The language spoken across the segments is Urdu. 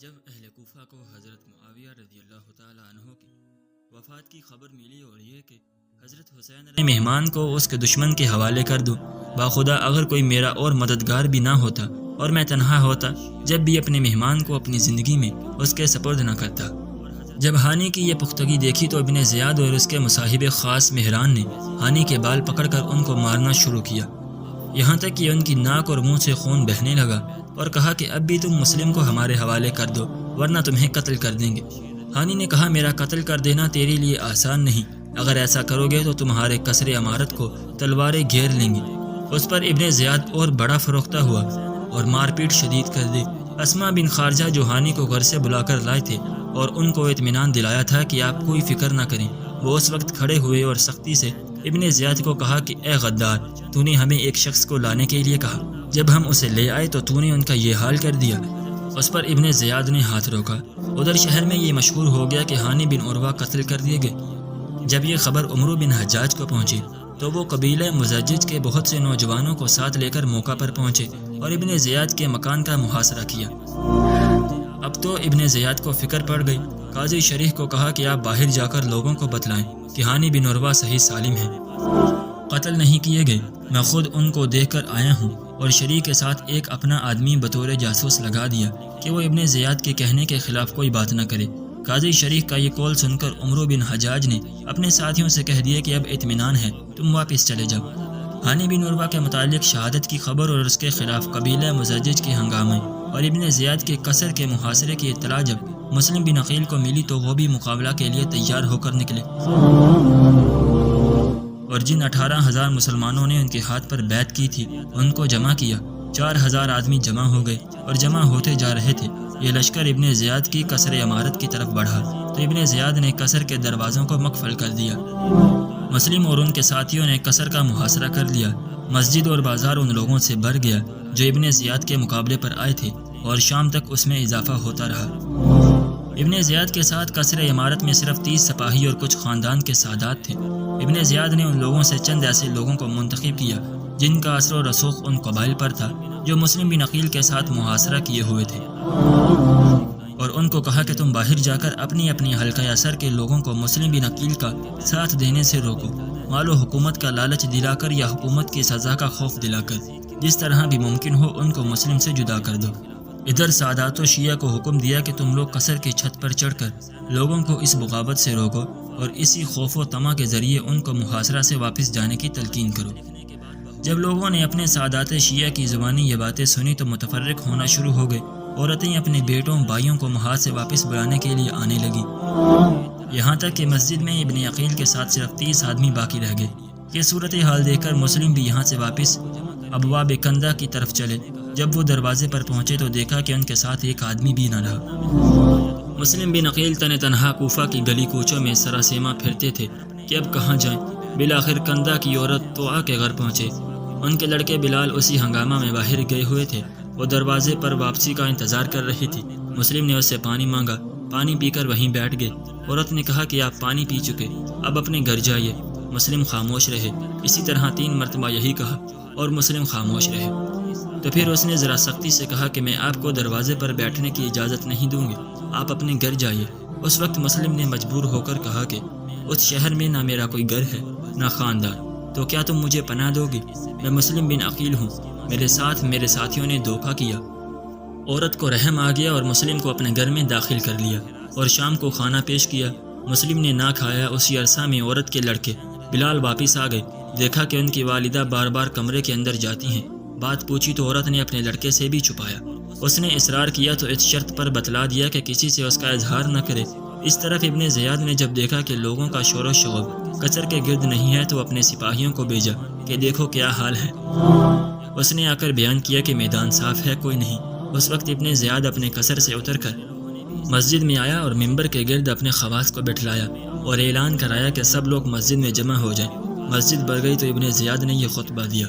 جب اہل کوفہ کو حضرت معاویہ رضی اللہ تعالیٰ عنہ کی وفات کی خبر ملی اور یہ کہ حضرت حسین نے مہمان کو اس کے دشمن کے حوالے کر دوں باخدا اگر کوئی میرا اور مددگار بھی نہ ہوتا اور میں تنہا ہوتا، جب بھی اپنے مہمان کو اپنی زندگی میں اس کے سپرد نہ کرتا۔ جب ہانی کی یہ پختگی دیکھی تو ابن زیاد اور اس کے مصاحب خاص مہران نے ہانی کے بال پکڑ کر ان کو مارنا شروع کیا۔ یہاں تک کہ ان کی ناک اور منہ سے خون بہنے لگا۔ اور کہا کہ اب بھی تم مسلم کو ہمارے حوالے کر دو، ورنہ تمہیں قتل کر دیں گے۔ ہانی نے کہا، میرا قتل کر دینا تیرے لیے آسان نہیں۔ اگر ایسا کرو گے تو تمہارے کثر عمارت کو تلواریں گھیر لیں گی اس پر ابن زیاد اور بڑا فروختہ ہوا اور مار پیٹ شدید کر دی۔ اسما بن خارجہ جو ہانی کو گھر سے بلا کر لائے تھے اور ان کو اطمینان دلایا تھا کہ آپ کوئی فکر نہ کریں۔ وہ اس وقت کھڑے ہوئے اور سختی سے ابن زیاد کو کہا کہ، اے غدار، تو نے ہمیں ایک شخص کو لانے کے لیے کہا۔ جب ہم اسے لے آئے تو تو نے ان کا یہ حال کر دیا۔ اس پر ابن زیاد نے ہاتھ روکا۔ ادھر شہر میں یہ مشہور ہو گیا کہ ہانی بن عروا قتل کر دیے گئے۔ جب یہ خبر عمرو بن حجاج کو پہنچی، تو وہ قبیلہ مزجج کے بہت سے نوجوانوں کو ساتھ لے کر موقع پر پہنچے اور ابن زیاد کے مکان کا محاصرہ کیا۔ اب تو ابن زیاد کو فکر پڑ گئی۔ قاضی شریح کو کہا کہ آپ باہر جا کر لوگوں کو بتلائیں کہ ہانی بن عروا صحیح سالم ہے۔ قتل نہیں کیے گئے، میں خود ان کو دیکھ کر آیا ہوں۔ اور شریح کے ساتھ ایک اپنا آدمی بطور جاسوس لگا دیا کہ وہ ابن زیاد کے کہنے کے خلاف کوئی بات نہ کرے۔ قاضی شریف کا یہ کول سن کر عمرو بن حجاج نے اپنے ساتھیوں سے کہہ دیا کہ اب اطمینان ہے، تم واپس چلے جاؤ۔ ہانی بن عروا کے متعلق شہادت کی خبر اور اس کے خلاف قبیلہ مزجج کے ہنگامے اور ابن زیاد کے قصر کے محاصرے کی اطلاع جب مسلم بن عقیل کو ملی تو وہ بھی مقابلہ کے لیے تیار ہو کر نکلے۔ اور جن اٹھارہ ہزار مسلمانوں نے ان کے ہاتھ پر بیعت کی تھی، ان کو جمع کیا۔ چار ہزار آدمی جمع ہو گئے اور جمع ہوتے جا رہے تھے۔ یہ لشکر ابن زیاد کی قصر عمارت کی طرف بڑھا۔ تو ابن زیاد نے قصر کے دروازوں کو مقفل کر دیا۔ مسلم اور ان کے ساتھیوں نے قصر کا محاصرہ کر لیا۔ مسجد اور بازار ان لوگوں سے بھر گیا جو ابن زیاد کے مقابلے پر آئے تھے اور شام تک اس میں اضافہ ہوتا رہا۔ ابن زیاد کے ساتھ قصر عمارت میں صرف تیس سپاہی اور کچھ خاندان کے سادات تھے۔ ابن زیاد نے ان لوگوں سے چند ایسے لوگوں کو منتخب کیا جن کا اثر و رسوخ ان قبائل پر تھا جو مسلم بن عقیل کے ساتھ محاصرہ کیے ہوئے تھے۔ اور ان کو کہا کہ تم باہر جا کر اپنی اپنی حلقہ اثر کے لوگوں کو مسلم بن عقیل کا ساتھ دینے سے روکو۔ مال و حکومت کا لالچ دلا کر یا حکومت کی سزا کا خوف دلا کر۔ جس طرح بھی ممکن ہو ان کو مسلم سے جدا کر دو۔ ادھر سادات و شیعہ کو حکم دیا کہ تم لوگ قصر کی چھت پر چڑھ کر لوگوں کو اس بغاوت سے روکو۔ اور اسی خوف و تما کے ذریعے ان کو محاصرہ سے واپس جانے کی تلقین کرو۔ جب لوگوں نے اپنے سادات شیعہ کی زبانی یہ باتیں سنی تو متفرق ہونا شروع ہو گئے۔ عورتیں اپنے بیٹوں، بھائیوں کو محاذ سے واپس بلانے کے لیے آنے لگی یہاں تک کہ مسجد میں ابن عقیل کے ساتھ صرف تیس آدمی باقی رہ گئے۔ یہ صورت حال دیکھ کر مسلم بھی یہاں سے واپس ابواب کندہ کی طرف چلے۔ جب وہ دروازے پر پہنچے تو دیکھا کہ ان کے ساتھ ایک آدمی بھی نہ رہا۔ مسلم بن عقیل تن تنہا کوفہ کی گلی کوچوں میں سراسیما پھرتے تھے کہ اب کہاں جائیں۔ بالآخر کندہ کی عورت تو آ کے گھر پہنچے۔ ان کے لڑکے بلال اسی ہنگامہ میں باہر گئے ہوئے تھے۔ وہ دروازے پر واپسی کا انتظار کر رہی تھی۔ مسلم نے اس سے پانی مانگا۔ پانی پی کر وہیں بیٹھ گئے۔ عورت نے کہا کہ آپ پانی پی چکے۔ اب اپنے گھر جائیے۔ مسلم خاموش رہے۔ اسی طرح تین مرتبہ یہی کہا اور مسلم خاموش رہے۔ تو پھر اس نے ذرا سختی سے کہا کہ میں آپ کو دروازے پر بیٹھنے کی اجازت نہیں دوں گی۔ آپ اپنے گھر جائیے۔ اس وقت مسلم نے مجبور ہو کر کہا کہ اس شہر میں نہ میرا کوئی گھر ہے، نہ خاندان۔ تو کیا تم مجھے پناہ دو گی میں مسلم بن عقیل ہوں۔ میرے ساتھ میرے ساتھیوں نے دھوکہ کیا۔ عورت کو رحم آ گیا اور مسلم کو اپنے گھر میں داخل کر لیا اور شام کو کھانا پیش کیا۔ مسلم نے نہ کھایا، اسی عرصہ میں عورت کے لڑکے بلال واپس آ گئے۔ دیکھا کہ ان کی والدہ بار بار کمرے کے اندر جاتی ہیں۔ بات پوچھی تو عورت نے اپنے لڑکے سے بھی چھپایا۔ اس نے اصرار کیا تو اس شرط پر بتلا دیا کہ کسی سے اس کا اظہار نہ کرے۔ اس طرف ابن زیاد نے جب دیکھا کہ لوگوں کا شور و شعب کچر کے گرد نہیں ہے تو اپنے سپاہیوں کو بھیجا کہ دیکھو کیا حال ہے۔ اس نے آ کر بیان کیا کہ میدان صاف ہے، کوئی نہیں۔ اس وقت ابن زیاد اپنے قصر سے اتر کر مسجد میں آیا اور ممبر کے گرد اپنے خواص کو بٹھلایا اور اعلان کرایا کہ سب لوگ مسجد میں جمع ہو جائیں۔ مسجد بڑھ گئی تو ابن زیاد نے یہ خطبہ دیا۔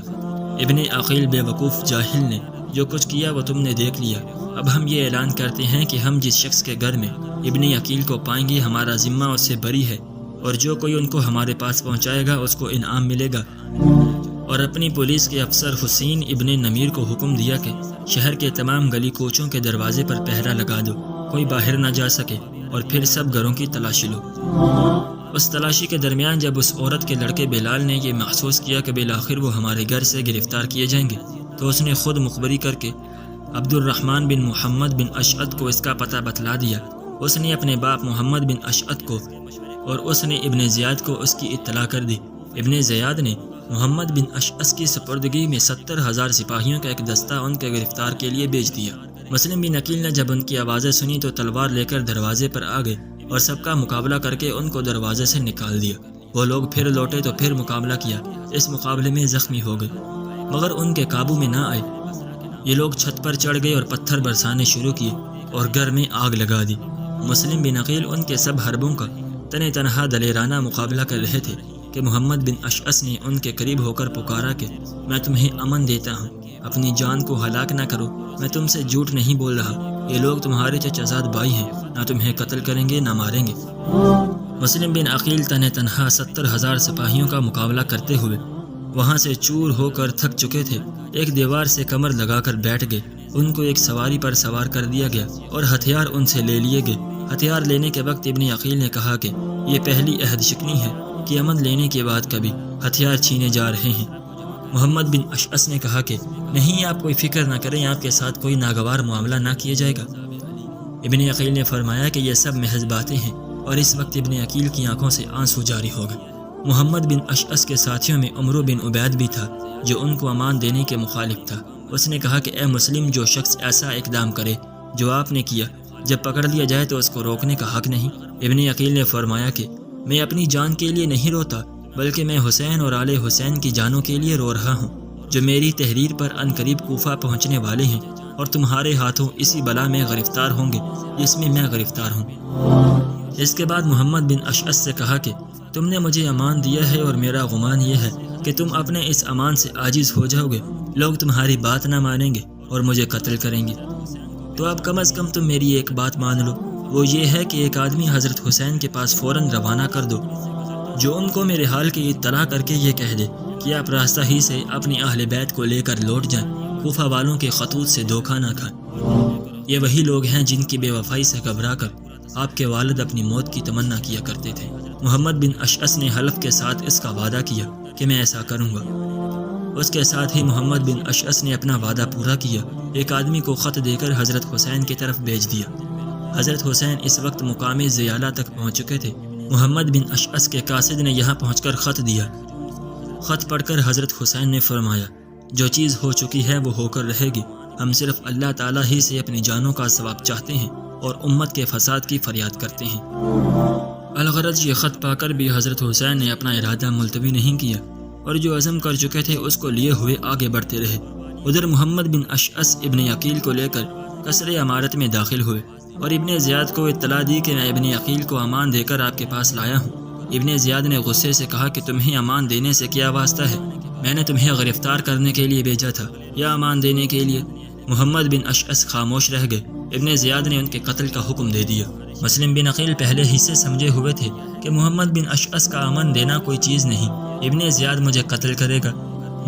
ابن عقیل بے وقوف جاہل نے جو کچھ کیا وہ تم نے دیکھ لیا۔ اب ہم یہ اعلان کرتے ہیں کہ ہم جس شخص کے گھر میں ابن عقیل کو پائیں گے، ہمارا ذمہ اس سے بری ہے۔ اور جو کوئی ان کو ہمارے پاس پہنچائے گا، اس کو انعام ملے گا۔ اور اپنی پولیس کے افسر حسین ابن نمیر کو حکم دیا کہ شہر کے تمام گلی کوچوں کے دروازے پر پہرا لگا دو۔ کوئی باہر نہ جا سکے اور پھر سب گھروں کی تلاشی لو۔ اس تلاشی کے درمیان جب اس عورت کے لڑکے بلال نے یہ محسوس کیا کہ بالآخر وہ ہمارے گھر سے گرفتار کیے جائیں گے۔ تو اس نے خود مخبری کر کے عبد الرحمن بن محمد بن اشعت کو اس کا پتہ بتلا دیا۔ اس نے اپنے باپ محمد بن اشعت کو اور اس نے ابن زیاد کو اس کی اطلاع کر دی۔ ابن زیاد نے محمد بن اشعث کی سپردگی میں ستر ہزار سپاہیوں کا ایک دستہ ان کے گرفتار کے لیے بیچ دیا۔ مسلم بن عقیل نے جب ان کی آوازیں سنی تو تلوار لے کر دروازے پر آ گئے اور سب کا مقابلہ کر کے ان کو دروازے سے نکال دیا۔ وہ لوگ پھر لوٹے تو پھر مقابلہ کیا۔ اس مقابلے میں زخمی ہو گئے۔ مگر ان کے قابو میں نہ آئے۔ یہ لوگ چھت پر چڑھ گئے اور پتھر برسانے شروع کیے اور گھر میں آگ لگا دی۔ مسلم بن عقیل ان کے سب حربوں کا تن تنہا دلیرانہ مقابلہ کر رہے تھے کہ محمد بن اشعث نے ان کے قریب ہو کر پکارا کہ میں تمہیں امن دیتا ہوں۔ اپنی جان کو ہلاک نہ کرو۔ میں تم سے جھوٹ نہیں بول رہا۔ یہ لوگ تمہارے چچازاد بھائی ہیں۔ نہ تمہیں قتل کریں گے، نہ ماریں گے۔ مسلم بن عقیل تن تنہا ستر ہزار سپاہیوں کا مقابلہ کرتے ہوئے وہاں سے چور ہو کر تھک چکے تھے۔ ایک دیوار سے کمر لگا کر بیٹھ گئے۔ ان کو ایک سواری پر سوار کر دیا گیا اور ہتھیار ان سے لے لیے گئے۔ ہتھیار لینے کے وقت ابن عقیل نے کہا کہ یہ پہلی عہد شکنی ہے کہ امن لینے کے بعد کبھی ہتھیار چھینے جا رہے ہیں۔ محمد بن اشعث نے کہا کہ نہیں، آپ کوئی فکر نہ کریں، آپ کے ساتھ کوئی ناگوار معاملہ نہ کیا جائے گا۔ ابن عقیل نے فرمایا کہ یہ سب محض باتیں ہیں اور اس وقت ابن عقیل کی آنکھوں سے آنسو جاری ہو گئے۔ محمد بن اشعث کے ساتھیوں میں عمرو بن عبید بھی تھا، جو ان کو امان دینے کے مخالف تھا۔ اس نے کہا کہ اے مسلم، جو شخص ایسا اقدام کرے، جو آپ نے کیا، جب پکڑ لیا جائے تو اس کو روکنے کا حق نہیں۔ ابن عقیل نے فرمایا کہ میں اپنی جان کے لیے نہیں روتا، بلکہ میں حسین اور آل حسین کی جانوں کے لیے رو رہا ہوں، جو میری تحریر پر ان قریب کوفہ پہنچنے والے ہیں اور تمہارے ہاتھوں اسی بلا میں گرفتار ہوں گے، جس میں میں گرفتار ہوں۔ اس کے بعد محمد بن اشعث سے کہا کہ تم نے مجھے امان دیا ہے اور میرا گمان یہ ہے کہ تم اپنے اس امان سے عاجز ہو جاؤ گے۔ لوگ تمہاری بات نہ مانیں گے اور مجھے قتل کریں گے۔ تو اب کم از کم تم میری ایک بات مان لو۔ وہ یہ ہے کہ ایک آدمی حضرت حسین کے پاس فوراً روانہ کر دو۔ جو ان کو میرے حال کی اطلاع کر کے یہ کہہ دے کہ آپ راستہ ہی سے اپنی اہل بیت کو لے کر لوٹ جائیں۔ کوفہ والوں کے خطوط سے دھوکہ نہ کھائیں۔ یہ وہی لوگ ہیں جن کی بے وفائی سے گھبرا کر آپ کے والد اپنی موت کی تمنا کیا کرتے تھے۔ محمد بن اشعث نے حلف کے ساتھ اس کا وعدہ کیا کہ میں ایسا کروں گا۔ اس کے ساتھ ہی محمد بن اشعث نے اپنا وعدہ پورا کیا۔ ایک آدمی کو خط دے کر حضرت حسین کی طرف بھیج دیا۔ حضرت حسین اس وقت مقامی زیالہ تک پہنچ چکے تھے۔ محمد بن اشعث کے قاصد نے یہاں پہنچ کر خط دیا۔ خط پڑھ کر حضرت حسین نے فرمایا، جو چیز ہو چکی ہے وہ ہو کر رہے گی۔ ہم صرف اللہ تعالیٰ ہی سے اپنی جانوں کا ثواب چاہتے ہیں اور امت کے فساد کی فریاد کرتے ہیں۔ الغرض یہ خط پا کر بھی حضرت حسین نے اپنا ارادہ ملتوی نہیں کیا اور جو عزم کر چکے تھے اس کو لیے ہوئے آگے بڑھتے رہے۔ ادھر محمد بن اشعث ابن عقیل کو لے کر کثر عمارت میں داخل ہوئے اور ابن زیاد کو اطلاع دی کہ میں ابن عقیل کو امان دے کر آپ کے پاس لایا ہوں۔ ابن زیاد نے غصے سے کہا کہ تمہیں امان دینے سے کیا واسطہ ہے؟ میں نے تمہیں گرفتار کرنے کے لیے بھیجا تھا۔ یا امان دینے کے لیے؟ محمد بن اشعث خاموش رہ گئے۔ ابن زیاد نے ان کے قتل کا حکم دے دیا۔ مسلم بن عقیل پہلے ہی سے سمجھے ہوئے تھے کہ محمد بن اشعث کا امن دینا کوئی چیز نہیں۔ ابن زیاد مجھے قتل کرے گا۔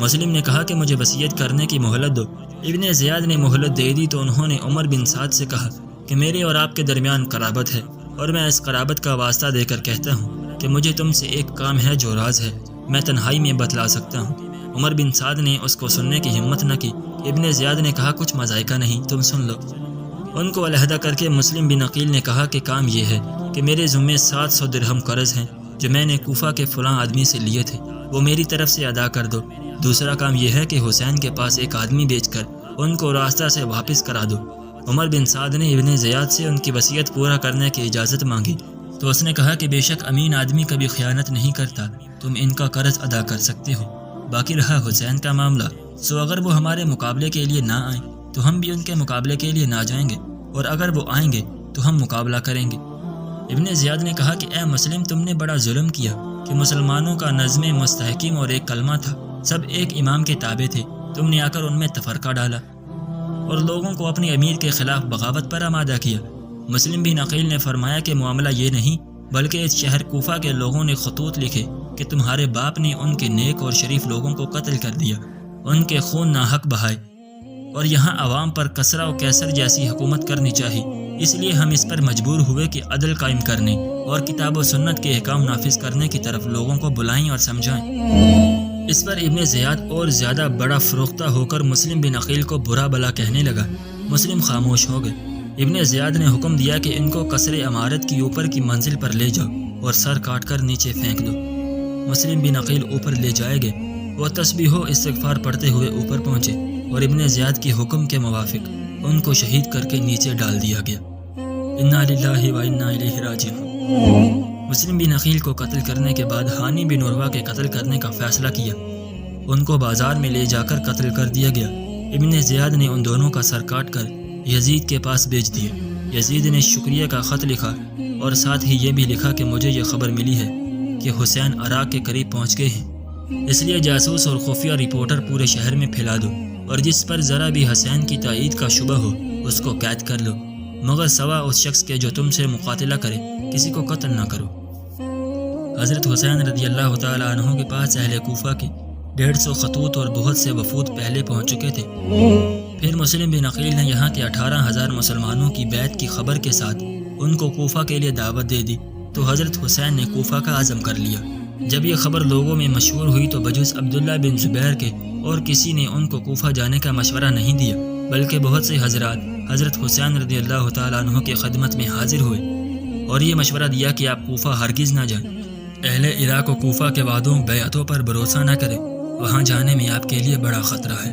مسلم نے کہا کہ مجھے وصیت کرنے کی مہلت دو۔ ابن زیاد نے مہلت دے دی تو انہوں نے عمر بن سعد سے کہا کہ میرے اور آپ کے درمیان قرابت ہے اور میں اس قرابت کا واسطہ دے کر کہتا ہوں کہ مجھے تم سے ایک کام ہے جو راز ہے۔ میں تنہائی میں بتلا سکتا ہوں۔ عمر بن سعد نے اس کو سننے کی ہمت نہ کی۔ ابن زیاد نے کہا، کچھ مذائقہ نہیں، تم سن لو۔ ان کو علیحدہ کر کے مسلم بن عقیل نے کہا کہ کام یہ ہے کہ میرے ذمے سات سو درہم قرض ہیں جو میں نے کوفہ کے فلاں آدمی سے لیے تھے۔ وہ میری طرف سے ادا کر دو۔ دوسرا کام یہ ہے کہ حسین کے پاس ایک آدمی بیچ کر ان کو راستہ سے واپس کرا دو۔ عمر بن سعد نے ابن زیاد سے ان کی وصیت پورا کرنے کی اجازت مانگی۔ تو اس نے کہا کہ بے شک امین آدمی کبھی خیانت نہیں کرتا۔ تم ان کا قرض ادا کر سکتے ہو۔ باقی رہا حسین کا معاملہ۔ سو اگر وہ ہمارے مقابلے کے لیے نہ آئیں تو ہم بھی ان کے مقابلے کے لیے نہ جائیں گے اور اگر وہ آئیں گے تو ہم مقابلہ کریں گے۔ ابن زیاد نے کہا کہ اے مسلم، تم نے بڑا ظلم کیا کہ مسلمانوں کا نظم مستحکم اور ایک کلمہ تھا۔ سب ایک امام کے تابع تھے۔ تم نے آ کر ان میں تفرقہ ڈالا اور لوگوں کو اپنی امیر کے خلاف بغاوت پر آمادہ کیا۔ مسلم بھی نقیل نے فرمایا کہ معاملہ یہ نہیں، بلکہ اس شہر کوفہ کے لوگوں نے خطوط لکھے کہ تمہارے باپ نے ان کے نیک اور شریف لوگوں کو قتل کر دیا، ان کے خون ناحق بہائے۔ اور یہاں عوام پر کسرہ و کیسر جیسی حکومت کرنی چاہیے اس لیے ہم اس پر مجبور ہوئے کہ عدل قائم کرنے اور کتاب و سنت کے احکام نافذ کرنے کی طرف لوگوں کو بلائیں اور سمجھائیں۔ اس پر ابن زیاد اور زیادہ بڑا فروختہ ہو کر مسلم بن عقیل کو برا بلا کہنے لگا۔ مسلم خاموش ہو گئے۔ ابن زیاد نے حکم دیا کہ ان کو قصر عمارت کی اوپر کی منزل پر لے جاؤ اور سر کاٹ کر نیچے پھینک دو۔ مسلم بن عقیل اوپر لے جائے گئے۔ وہ تسبیح و استغفار پڑھتے ہوئے اوپر پہنچے۔ اور ابن زیاد کے حکم کے موافق ان کو شہید کر کے نیچے ڈال دیا گیا۔ انا للہ و انا الیہ راجعون۔ مسلم بن عقیل کو قتل کرنے کے بعد ہانی بن عروہ کے قتل کرنے کا فیصلہ کیا۔ ان کو بازار میں لے جا کر قتل کر دیا گیا۔ ابن زیاد نے ان دونوں کا سر کاٹ کر یزید کے پاس بیچ دیا۔ یزید نے شکریہ کا خط لکھا اور ساتھ ہی یہ بھی لکھا کہ مجھے یہ خبر ملی ہے کہ حسین عراق کے قریب پہنچ گئے ہیں۔ اس لیے جاسوس اور خفیہ رپورٹر پورے شہر میں پھیلا دو اور جس پر ذرا بھی حسین کی تائید کا شبہ ہو، اس کو قید کر لو۔ مگر سوا اس شخص کے جو تم سے مقاتلہ کرے، کسی کو قتل نہ کرو۔ حضرت حسین رضی اللہ تعالیٰ عنہ کے پاس اہل کوفہ کے ڈیڑھ سو خطوط اور بہت سے وفود پہلے پہنچ چکے تھے۔ پھر مسلم بن عقیل نے یہاں کے اٹھارہ ہزار مسلمانوں کی بیعت کی خبر کے ساتھ ان کو کوفہ کے لیے دعوت دے دی۔ تو حضرت حسین نے کوفہ کا عزم کر لیا۔ جب یہ خبر لوگوں میں مشہور ہوئی تو بجوز عبداللہ بن زبیر کے اور کسی نے ان کو کوفہ جانے کا مشورہ نہیں دیا، بلکہ بہت سے حضرات حضرت حسین رضی اللہ تعالیٰ عنہ کی خدمت میں حاضر ہوئے اور یہ مشورہ دیا کہ آپ کوفہ ہرگز نہ جائیں۔ اہل عراق و کوفہ کے وعدوں بیعتوں پر بھروسہ نہ کریں، وہاں جانے میں آپ کے لیے بڑا خطرہ ہے۔